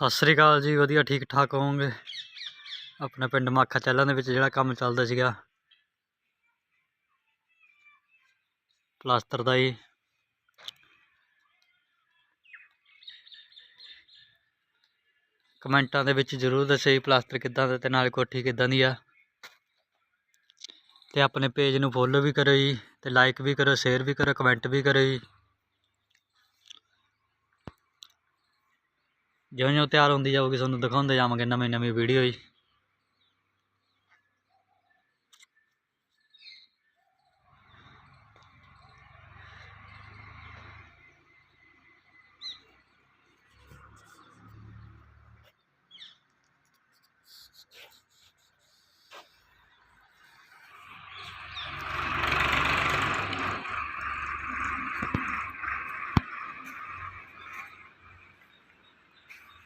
ਸਤਿ ਸ੍ਰੀ ਅਕਾਲ ਜੀ, ਵਧੀਆ ਠੀਕ ਠਾਕ ਹੋਵੋਗੇ? ਆਪਣੇ ਪਿੰਡ ਮਾਖਾ ਚਹਿਲਾਂ ਦੇ ਵਿੱਚ ਜਿਹੜਾ ਕੰਮ ਚੱਲਦਾ ਸੀਗਾ। ਪਲਾਸਟਰ ਦਾ ਜੀ ਕਮੈਂਟਾਂ ਦੇ ਵਿੱਚ ਜਰੂਰ ਦੱਸਿਓ ਜੀ ਪਲਾਸਟਰ ਕਿੱਦਾਂ ਦਾ ਤੇ ਨਾਲ ਕੋਠੀ ਕਿੱਦਾਂ ਦੀ ਆ। ਤੇ ਆਪਣੇ ਪੇਜ ਨੂੰ ਫੋਲੋ ਵੀ ਕਰੋ ਜੀ, ਤੇ ਲਾਈਕ ਵੀ ਕਰੋ ਸ਼ੇਅਰ ਵੀ ਕਰੋ ਕਮੈਂਟ ਵੀ ਕਰੋ ਜੀ। ਜਿਉਂ ਜਿਉਂ ਤਿਆਰ ਹੁੰਦੀ ਜਾਊਗੀ ਤੁਹਾਨੂੰ ਦਿਖਾਉਂਦੇ ਜਾਵਾਂਗੇ ਨਵੀਂ ਨਵੀਂ ਵੀਡੀਓ ਜੀ।